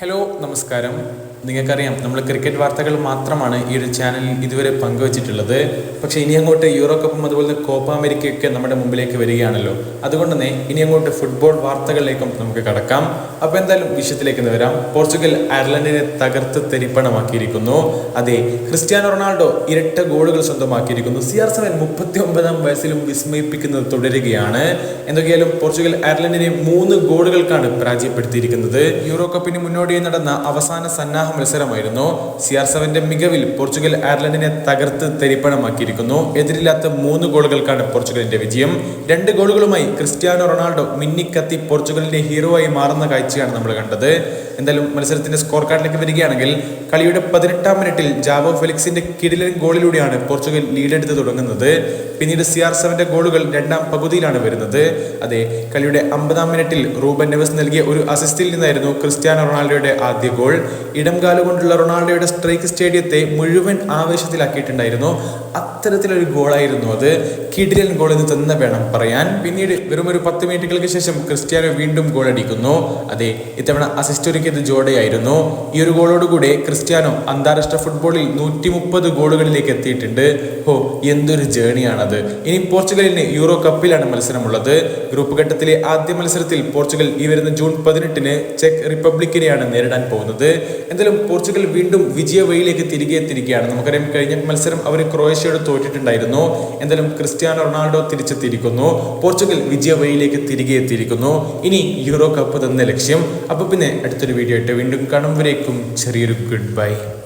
Hello നമസ്കാരം. നിങ്ങൾക്കറിയാം നമ്മൾ ക്രിക്കറ്റ് വാർത്തകൾ മാത്രമാണ് ഈ ഒരു ചാനലിൽ ഇതുവരെ പങ്കുവച്ചിട്ടുള്ളത്. പക്ഷേ ഇനി അങ്ങോട്ട് യൂറോ കപ്പും അതുപോലെ കോപ്പ അമേരിക്കയൊക്കെ നമ്മുടെ മുമ്പിലേക്ക് വരികയാണല്ലോ. അതുകൊണ്ട് തന്നെ ഇനി അങ്ങോട്ട് ഫുട്ബോൾ വാർത്തകളിലേക്കും നമുക്ക് കടക്കാം. അപ്പോൾ എന്തായാലും വിഷയത്തിലേക്ക് ഒന്ന് വരാം. പോർച്ചുഗൽ അയർലൻഡിനെ തകർത്ത് തെരിപ്പണമാക്കിയിരിക്കുന്നു. അതെ ക്രിസ്ത്യാനോ റൊണാൾഡോ ഇരട്ട ഗോളുകൾ സ്വന്തമാക്കിയിരിക്കുന്നു. സി ആർ സെവൻ മുപ്പത്തി ഒമ്പതാം വയസ്സിലും വിസ്മയിപ്പിക്കുന്നത് തുടരുകയാണ്. എന്തൊക്കെയാലും പോർച്ചുഗൽ അയർലൻഡിനെ മൂന്ന് ഗോളുകൾക്കാണ് പരാജയപ്പെടുത്തിയിരിക്കുന്നത്. യൂറോ കപ്പിന് മുന്നോടിയായി നടന്ന അവസാന സന്നാഹ മത്സരമായിരുന്നു. സി ആർ സെവന്റെ മികവിൽ പോർച്ചുഗൽ അയർലൻഡിനെ തകർത്ത് തെരിപ്പണമാക്കിയിരിക്കുന്നു. എതിരില്ലാത്ത മൂന്ന് ഗോളുകൾക്കാണ് പോർച്ചുഗലിന്റെ വിജയം. രണ്ട് ഗോളുകളുമായി ക്രിസ്ത്യാനോ റൊണാൾഡോ മിന്നിക്കത്തി പോർച്ചുഗലിന്റെ ഹീറോ ആയി മാറുന്ന കാഴ്ചയാണ് നമ്മൾ കണ്ടത്. എന്തായാലും മത്സരത്തിന്റെ സ്കോർ കാർഡിലേക്ക് വരികയാണെങ്കിൽ കളിയുടെ പതിനെട്ടാം മിനിറ്റിൽ ജാവോ ഫെലിക്സിന്റെ കിടിലൻ ഗോളിലൂടെയാണ് പോർച്ചുഗൽ ലീഡെടുത്ത് തുടങ്ങുന്നത്. പിന്നീട് സി ആർ സെവന്റെ ഗോളുകൾ രണ്ടാം പകുതിയിലാണ് വരുന്നത്. അതെ കളിയുടെ അമ്പതാം മിനിറ്റിൽ റൂബൻ നെവസ് നൽകിയ ഒരു അസിസ്റ്റിൽ നിന്നായിരുന്നു ക്രിസ്ത്യാനോ റൊണാൾഡോയുടെ ആദ്യ ഗോൾ. ഇടംകാല കൊണ്ടുള്ള റൊണാൾഡോയുടെ സ്ട്രൈക്ക് സ്റ്റേഡിയത്തെ മുഴുവൻ ആവേശത്തിലാക്കിയിട്ടുണ്ടായിരുന്നു. അത്തരത്തിലൊരു ഗോളായിരുന്നു അത്. കിടിലൻ ഗോൾ എന്ന് തന്നെ വേണം പറയാൻ. പിന്നീട് വെറും ഒരു പത്ത് മിനിറ്റുകൾക്ക് ശേഷം ക്രിസ്ത്യാനോ വീണ്ടും ഗോൾ അടിക്കുന്നു അതെ ഇത്തവണ അസിസ്റ്റ് ഒരുക്കിയത് ജോഡയായിരുന്നു. ഈ ഒരു ഗോളോടുകൂടെ ക്രിസ്ത്യാനോ അന്താരാഷ്ട്ര ഫുട്ബോളിൽ നൂറ്റി മുപ്പത് ഗോളുകളിലേക്ക് എത്തിയിട്ടുണ്ട്. ഹോ എന്തൊരു ജേണിയാണത് ഇനി പോർച്ചുഗലിന് യൂറോ കപ്പിലാണ് മത്സരമുള്ളത്. ഗ്രൂപ്പ് ഘട്ടത്തിലെ ആദ്യ മത്സരത്തിൽ പോർച്ചുഗൽ ഈ വരുന്ന ജൂൺ പതിനെട്ടിന് ചെക്ക് റിപ്പബ്ലിക്കിനെയാണ് നേരിടാൻ പോകുന്നത്. എന്തായാലും പോർച്ചുഗൽ വീണ്ടും വിജയവഴിയിലേക്ക് തിരികെ എത്തിയിരിക്കുകയാണ്. നമുക്കറിയാം കഴിഞ്ഞ മത്സരം അവർ ക്രൊയേഷ്യയോട് തോറ്റിട്ടുണ്ടായിരുന്നു. എന്തായാലും ക്രിസ്ത്യാനോ റൊണാൾഡോ തിരിച്ചെത്തിയിരിക്കുന്നു. പോർച്ചുഗൽ വിജയവഴിയിലേക്ക് തിരികെ എത്തിയിരിക്കുന്നു. ഇനി യൂറോ കപ്പ് തന്നെ ലക്ഷ്യം. അപ്പൊ പിന്നെ അടുത്തൊരു വീഡിയോ ആയിട്ട് വീണ്ടും കാണുമ്പോഴേക്കും ചെറിയൊരു ഗുഡ് ബൈ.